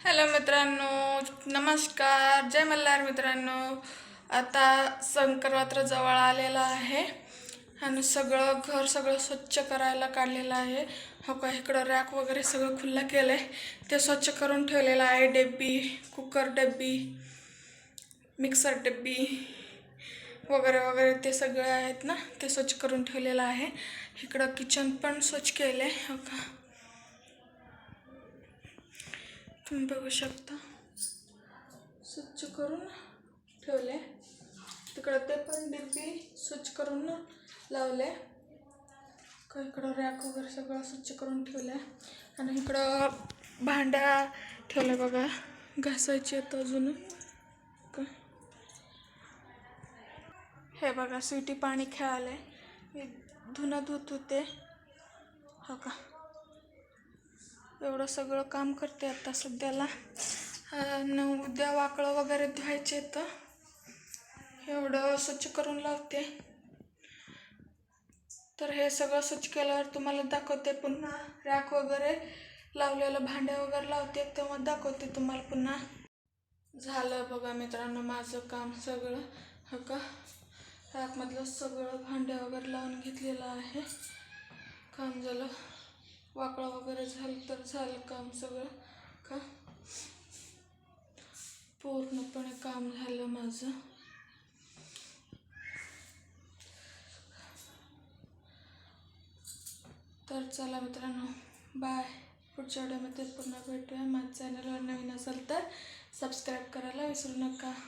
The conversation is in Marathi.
हॅलो मित्रांनो नमस्कार. जय मल्हार मित्रांनो. आता संक्रांत जवळ आलेला आहे आणि सगळं घर सगळं स्वच्छ करायला काढलेलं आहे. हो का इकडं रॅक वगैरे सगळं खुल्लं केलं आहे ते स्वच्छ करून ठेवलेलं आहे. डब्बी कुकर डब्बी मिक्सर डब्बी वगैरे वगैरे ते सगळे आहेत ना ते स्वच्छ करून ठेवलेलं आहे. इकडं किचन पण स्वच्छ केलं आहे हो का? तुम्ही बघू शकता. स्वच्छ करून ठेवले. तिकडं ते पण डिब्बी स्वच्छ करून लावले. का इकडं रॅक वगैरे सगळं स्वच्छ करून ठेवलं. आणि इकडं भांड्या ठेवल्या बघा. घासायची आहेत अजून. का हे बघा स्वीटी पाणी खेळाले. मी धुणं धुत होते. हो का? एवढं सगळं काम करते आता सध्याला. न उद्या वाकळं वगैरे धुवायचे तर. एवढं स्वच्छ करून लावते. तर हे सगळं स्वच्छ केल्यावर तुम्हाला दाखवते पुन्हा. रॅक वगैरे लावलेलं भांडे वगैरे लावते तेव्हा दाखवते तुम्हाला पुन्हा. झालं बघा मित्रांनो माझं काम सगळं. हो का? रॅकमधलं सगळं भांडे वगैरे लावून घेतलेलं आहे. काम झालं. वाकळं वगैरे झालं तर झालं काम सगळं. का? पूर्णपणे काम झालं माझं. तर चला मित्रांनो बाय. पुढच्या व्हिडिओमध्ये पुन्हा भेटूया. माझ्या चॅनलवर नवीन असेल तर सबस्क्राईब करायला विसरू नका.